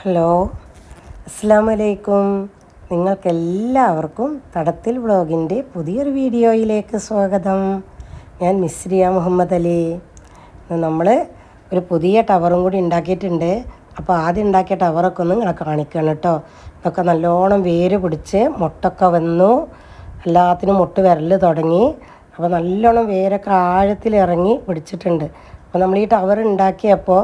Hello അസ്സാം വലൈക്കും നിങ്ങൾക്കെല്ലാവർക്കും തടത്തിൽ വ്ളോഗിന്റെ പുതിയൊരു വീഡിയോയിലേക്ക് സ്വാഗതം. ഞാൻ മിസ്രിയ മുഹമ്മദ് അലി. നമ്മൾ ഒരു പുതിയ ടവറും കൂടി ഉണ്ടാക്കിയിട്ടുണ്ട്. അപ്പോൾ ആദ്യം ഉണ്ടാക്കിയ ടവറൊക്കെ ഒന്ന് നിങ്ങളെ കാണിക്കണം കേട്ടോ. ഇതൊക്കെ നല്ലോണം വേര് പിടിച്ച് മുട്ടൊക്കെ വന്നു. എല്ലാത്തിനും മുട്ട് വിരൽ തുടങ്ങി. അപ്പോൾ നല്ലോണം വേരൊക്കെ ആഴത്തിലിറങ്ങി പിടിച്ചിട്ടുണ്ട്. അപ്പോൾ നമ്മൾ ഈ ടവർ ഉണ്ടാക്കിയപ്പോൾ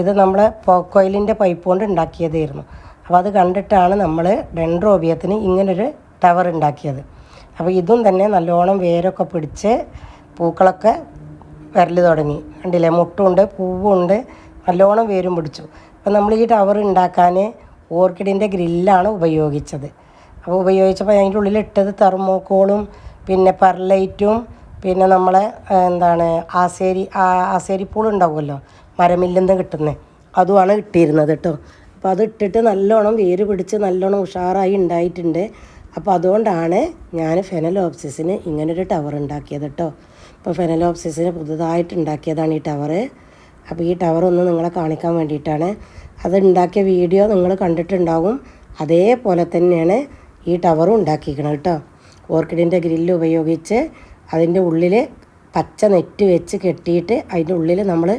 ഇത് നമ്മൾ പോക്കോയിലിന്റെ പൈപ്പ് കൊണ്ട് ഉണ്ടാക്കിയതായിരുന്നു. അപ്പോൾ അത് കണ്ടിട്ടാണ് നമ്മൾ ഡെൻഡ്രോബിയത്തിന് ഇങ്ങനൊരു ടവർ ഉണ്ടാക്കിയത്. അപ്പോൾ ഇതും തന്നെ നല്ലോണം വേരൊക്കെ പിടിച്ച് പൂക്കളൊക്കെ വരൽ തുടങ്ങി. കണ്ടില്ലേ? മുട്ടുണ്ട് പൂവുണ്ട് നല്ലോണം വേരും പിടിച്ചു. അപ്പോൾ നമ്മൾ ഈ ടവർ ഉണ്ടാക്കാൻ ഓർക്കിഡിന്റെ ഗ്രില്ലാണ് ഉപയോഗിച്ചത്. അപ്പോൾ ഉപയോഗിച്ചപ്പോൾ അതിന്റെ ഉള്ളിൽ ഇട്ടത് തെർമോക്കോളും പിന്നെ പെർലൈറ്റും പിന്നെ നമ്മളെ എന്താണ് ആസേരി ആസേരിപ്പൂൾ ഉണ്ടാവുമല്ലോ? മരമില്ലിൽ നിന്ന് കിട്ടുന്നത് അതുമാണ് ഇട്ടിരുന്നത് കേട്ടോ. അപ്പോൾ അത് ഇട്ടിട്ട് നല്ലോണം വേര് പിടിച്ച് നല്ലോണം ഉഷാറായി ഉണ്ടായിട്ടുണ്ട്. അപ്പോൾ അതുകൊണ്ടാണ് ഞാൻ ഫെനലോപ്സിസിന് ഇങ്ങനൊരു ടവർ ഉണ്ടാക്കിയത് കേട്ടോ. ഇപ്പോൾ ഫെനലോപ്സിസിന് പുതുതായിട്ട് ഉണ്ടാക്കിയതാണ് ഈ ടവർ അപ്പോൾ ഈ ടവർ ഒന്ന് നിങ്ങളെ കാണിക്കാൻ വേണ്ടിയിട്ടാണ്. അത് ഉണ്ടാക്കിയ വീഡിയോ നിങ്ങൾ കണ്ടിട്ടുണ്ടാകും അതേപോലെ തന്നെയാണ് ഈ ടവറും ഉണ്ടാക്കിയിരിക്കണം കേട്ടോ. ഓർക്കിഡിന്റെ ഗ്രില്ല് ഉപയോഗിച്ച് അതിന്റെ ഉള്ളിൽ പച്ച നെറ്റ് വെച്ച് കെട്ടിയിട്ട് അതിന്റെ ഉള്ളിൽ നമ്മൾ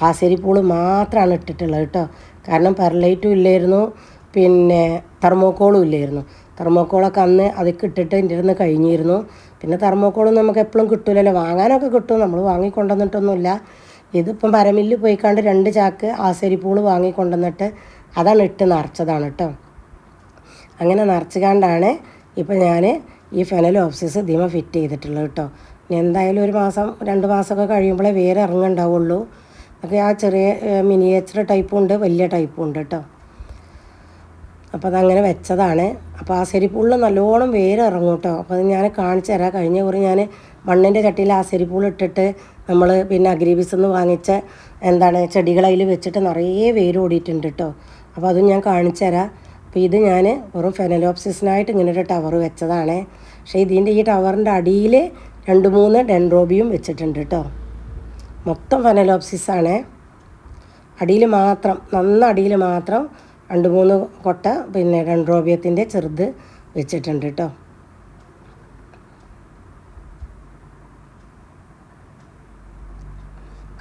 ആസരിപ്പൂൾ മാത്രമാണ് ഇട്ടിട്ടുള്ളത് കേട്ടോ കാരണം പെർലൈറ്റും ഇല്ലായിരുന്നു പിന്നെ തെർമോക്കോളും ഇല്ലായിരുന്നു. തെർമോക്കോളൊക്കെ അന്ന് അതൊക്കെ ഇട്ടിട്ട് എന്റെ ഇരുന്ന് കഴിഞ്ഞിരുന്നു. പിന്നെ തെർമോക്കോളും നമുക്ക് എപ്പോഴും കിട്ടൂലല്ലോ. വാങ്ങാനൊക്കെ കിട്ടും. നമ്മൾ വാങ്ങിക്കൊണ്ടുവന്നിട്ടൊന്നുമില്ല. ഇതിപ്പം പരമില്ല് പോയിക്കാണ്ട് രണ്ട് ചാക്ക് ആസരിപ്പൂൾ വാങ്ങിക്കൊണ്ടുവന്നിട്ട് അതാണ് ഇട്ട് നിറച്ചതാണ് കേട്ടോ അങ്ങനെ നിറച്ചുകാണ്ടാണ് ഇപ്പം ഞാൻ ഈ ഫെനൽ ഓപ്സിസ് ധീമ ഫിറ്റ് ചെയ്തിട്ടുള്ളത് കേട്ടോ ഇനി എന്തായാലും ഒരു മാസം രണ്ട് മാസമൊക്കെ കഴിയുമ്പോഴേ വേറെ ഇറങ്ങുണ്ടാവുള്ളൂ ഒക്കെ ആ ചെറിയ മിനിയേച്ചർ ടൈപ്പും ഉണ്ട് വലിയ ടൈപ്പും ഉണ്ട് കേട്ടോ അപ്പോൾ അതങ്ങനെ വെച്ചതാണ്. അപ്പോൾ ആ സെരിപ്പൂളിൽ നല്ലോണം വേര് ഇറങ്ങും കേട്ടോ അപ്പോൾ അത് ഞാൻ കാണിച്ചു തരാം. കഴിഞ്ഞ കുറി ഞാൻ മണ്ണിന്റെ ചട്ടിയിൽ ആ സെരിപ്പൂൾ ഇട്ടിട്ട് നമ്മൾ പിന്നെ അഗ്രീബിസ് എന്ന് വാങ്ങിച്ച എന്താണ് ചെടികൾ വെച്ചിട്ട് നിറയെ വേര് ഓടിയിട്ടുണ്ട് കേട്ടോ അപ്പോൾ അതും ഞാൻ കാണിച്ചു തരാം. അപ്പോൾ ഇത് ഞാൻ വെറും ഫെനലോപ്സിസിനായിട്ട് ഇങ്ങനെ ഒരു ടവർ വെച്ചതാണ്. പക്ഷേ ഇതിന്റെ ഈ ടവറിന്റെ അടിയിൽ രണ്ട് മൂന്ന് ഡെൻഡ്രോബിയും വെച്ചിട്ടുണ്ട് കേട്ടോ മൊത്തം ആണ്. അടിയിൽ മാത്രം നന്ന അടിയിൽ മാത്രം രണ്ട് മൂന്ന് കൊട്ട പിന്നെ ഡെൻഡ്രോബിയത്തിന്റെ ചെറുത് വെച്ചിട്ടുണ്ട് കേട്ടോ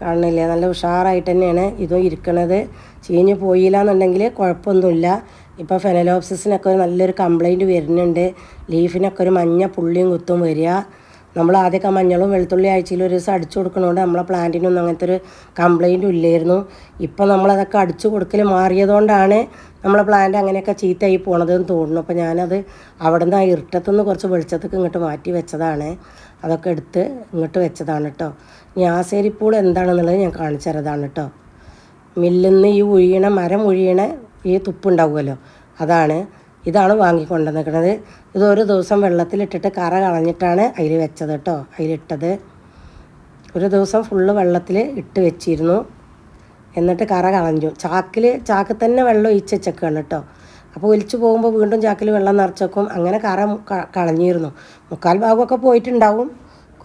കാണുന്നില്ലേ? നല്ല ഉഷാറായിട്ട് തന്നെയാണ് ഇതും ഇരിക്കണത്. ചീഞ്ഞ് പോയില്ല എന്നുണ്ടെങ്കിൽ കുഴപ്പമൊന്നുമില്ല. ഇപ്പോൾ ഫെനലോപ്സിസിനൊക്കെ ഒരു നല്ലൊരു കംപ്ലൈന്റ് വരുന്നുണ്ട്. ലീഫിനൊക്കെ ഒരു മഞ്ഞ പുള്ളിയും കുത്തും വരിക. നമ്മൾ ആദ്യമൊക്കെ മഞ്ഞളും വെളുത്തുള്ളി ആഴ്ചയിൽ ഒരു ദിവസം അടിച്ചു കൊടുക്കണോണ്ട് നമ്മളെ പ്ലാന്റിനൊന്നും അങ്ങനത്തെ ഒരു കംപ്ലൈന്റും ഇല്ലായിരുന്നു. ഇപ്പം നമ്മളതൊക്കെ അടിച്ചു കൊടുക്കൽ മാറിയതുകൊണ്ടാണ് നമ്മളെ പ്ലാന്റ് അങ്ങനെയൊക്കെ ചീത്തയായി പോണതെന്ന് തോന്നുന്നു. അപ്പോൾ ഞാനത് അവിടെ നിന്ന് ആ ഇരുട്ടത്തുനിന്ന് കുറച്ച് വെളിച്ചത്തേക്ക് ഇങ്ങോട്ട് മാറ്റി വെച്ചതാണ്. അതൊക്കെ എടുത്ത് ഇങ്ങോട്ട് വെച്ചതാണ് കേട്ടോ. ഇനി ആ സേരിപ്പൂൾ എന്താണെന്നുള്ളത് ഞാൻ കാണിച്ചു തരതാണ് കേട്ടോ. മില്ലിൽ നിന്ന് ഈ ഒഴിയണ മരം ഒഴിയണ ഈ തുപ്പുണ്ടാവുമല്ലോ. അതാണ് ഇതാണ് വാങ്ങിക്കൊണ്ടുവന്നിരിക്കുന്നത്. ഇത് ഒരു ദിവസം വെള്ളത്തിലിട്ടിട്ട് കറ കളഞ്ഞിട്ടാണ് അതിൽ വെച്ചത് കേട്ടോ. അതിലിട്ടത്. ഒരു ദിവസം ഫുള്ള് വെള്ളത്തിൽ ഇട്ട് വെച്ചിരുന്നു. എന്നിട്ട് കറ കളഞ്ഞു. ചാക്കിൽ ചാക്കിൽ തന്നെ വെള്ളം ഒഴിച്ച് വെച്ചേക്കാണ് കേട്ടോ. അപ്പോൾ ഒലിച്ചു പോകുമ്പോൾ വീണ്ടും ചാക്കിൽ വെള്ളം നിറച്ചേക്കും അങ്ങനെ കറ കളഞ്ഞിരുന്നു. മുക്കാൽ ഭാഗമൊക്കെ പോയിട്ടുണ്ടാവും.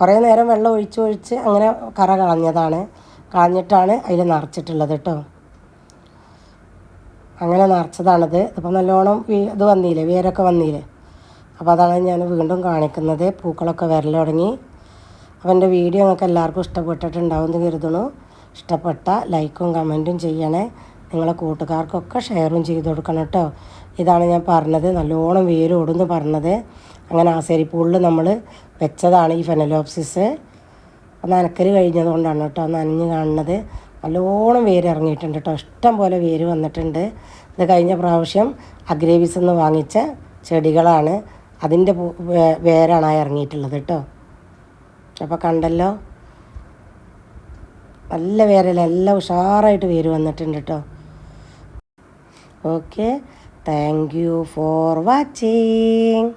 കുറേ നേരം വെള്ളം ഒഴിച്ച് ഒഴിച്ച് അങ്ങനെ കറ കളഞ്ഞതാണ്. കളഞ്ഞിട്ടാണ് അതിൽ നിറച്ചിട്ടുള്ളത് കേട്ടോ. അങ്ങനെ നിറച്ചതാണിത്. ഇതിപ്പോൾ നല്ലോണം ഇത് വന്നില്ലേ വേരൊക്കെ വന്നില്ലേ അപ്പോൾ അതാണ് ഞാൻ വീണ്ടും കാണിക്കുന്നത്. പൂക്കളൊക്കെ വരൽ തുടങ്ങി അപ്പോൾ എന്റെ വീഡിയോ നിങ്ങൾക്ക് എല്ലാവർക്കും ഇഷ്ടപ്പെട്ടിട്ടുണ്ടാവും എന്ന് കരുതണു ഇഷ്ടപ്പെട്ട ലൈക്കും കമന്റും ചെയ്യണേ. നിങ്ങളെ കൂട്ടുകാർക്കൊക്കെ ഷെയറും ചെയ്ത് കൊടുക്കണം കേട്ടോ. ഇതാണ് ഞാൻ പറഞ്ഞത്. നല്ലോണം വേര് ഓടുന്നു പറഞ്ഞത്. അങ്ങനെ ആസേരിപ്പൂളിൽ നമ്മൾ വെച്ചതാണ് ഈ ഫെനലോപ്സിസ്. നനക്കൽ കഴിഞ്ഞതുകൊണ്ടാണ് കേട്ടോ നനഞ്ഞ് കാണുന്നത്. നല്ലോണം വേര് ഇറങ്ങിയിട്ടുണ്ട് കേട്ടോ ഇഷ്ടം പോലെ വേര് വന്നിട്ടുണ്ട്. ഇത് കഴിഞ്ഞ പ്രാവശ്യം അഗ്രേവിസ് എന്ന് വാങ്ങിച്ച ചെടികളാണ് അതിന്റെ വേരാണ് ഇറങ്ങിയിട്ടുള്ളത് കേട്ടോ അപ്പോൾ കണ്ടല്ലോ? നല്ല വേരല്ല എല്ലാം ഉഷാറായിട്ട് വേര് വന്നിട്ടുണ്ട് കേട്ടോ okay. Thank you for watching.